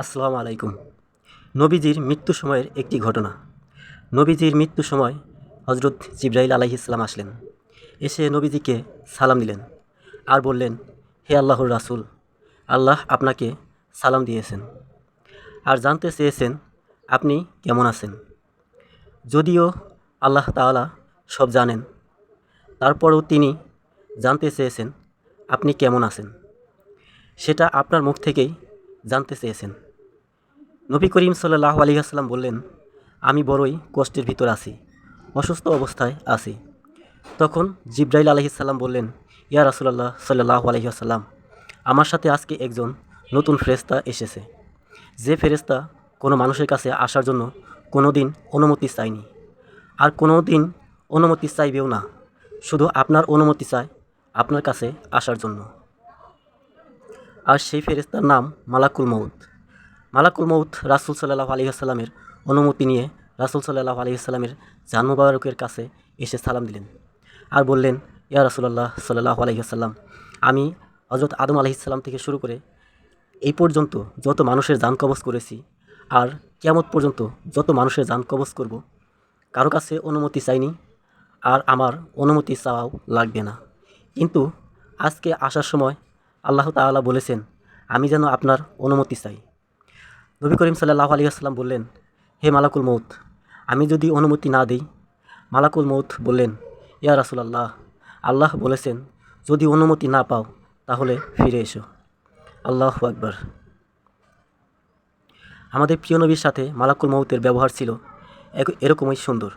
আসসালামু আলাইকুম। নবীজির মৃত্যু সময়ের একটি ঘটনা। নবীজির মৃত্যু সময় হজরত জিব্রাইল আলাইহিস ইসলাম আসলেন। এসে নবীজিকে সালাম দিলেন আর বললেন, হে আল্লাহর রাসূল, আল্লাহ আপনাকে সালাম দিয়েছেন আর জানতে চেয়েছেন আপনি কেমন আছেন। যদিও আল্লাহ তাআলা সব জানেন, তারপরেও তিনি জানতে চেয়েছেন আপনি কেমন আছেন। সেটা আপনার মুখ থেকেই জানতে চেয়েছেন। নবী করিম সাল্লাহ আলিহাস্লাম বললেন, আমি বড়ই কষ্টের ভিতর আছি, অসুস্থ অবস্থায় আছি। তখন জিব্রাইল আলহিসাল্লাম বললেন, ইয়া রাসুলাল্লাহ সাল্লাহ আলহিহাস্লাম আমার সাথে আজকে একজন নতুন ফেরেস্তা এসেছে। যে ফেরেস্তা কোনো মানুষের কাছে আসার জন্য কোনো দিন অনুমতি চায়নি। আর কোনো দিন অনুমতি চাইবেও না, শুধু আপনার অনুমতি চায় আপনার কাছে আসার জন্য। আর সেই ফেরেস্তার নাম মালাকুল মৌত মালাকুল মৌত রাসুল সাল্লাহ আলহিহাস্লামের অনুমতি নিয়ে রাসুল সাল্লাহ আলহিহাস্লামের জান মুবারকের কাছে এসে সালাম দিলেন আর বললেন, ইয়া রাসুলাল্লাহ সাল্লাহ আলহিহাস্লাম আমি হজরত আদম আলহিসাল্লাম থেকে শুরু করে এই পর্যন্ত যত মানুষের যান কবজ করেছি আর কেমত পর্যন্ত যত মানুষের যান কবজ করব, কারও কাছে অনুমতি চাইনি আর আমার অনুমতি চাওয়াও লাগবে না। কিন্তু আজকে আসার সময় আল্লাহ তাআলা বলেছেন, আমি যেন আপনার অনুমতি চাই। নবী করিম সাল্লাহ আলী আসসালাম বললেন, হে মালাকুল মৌত আমি যদি অনুমতি না দিই? মালাকুল মৌত বললেন, ইয়া রাসুলাল্লাহ, আল্লাহ বলেছেন, যদি অনুমতি না পাও, তাহলে ফিরে এসো। আল্লাহ আকবার। আমাদের প্রিয় নবীর সাথে মালাকুল মৌতের ব্যবহার ছিল এরকমই সুন্দর।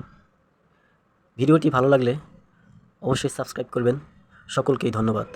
ভিডিওটি ভালো লাগলে অবশ্যই সাবস্ক্রাইব করবেন। সকলকেই ধন্যবাদ।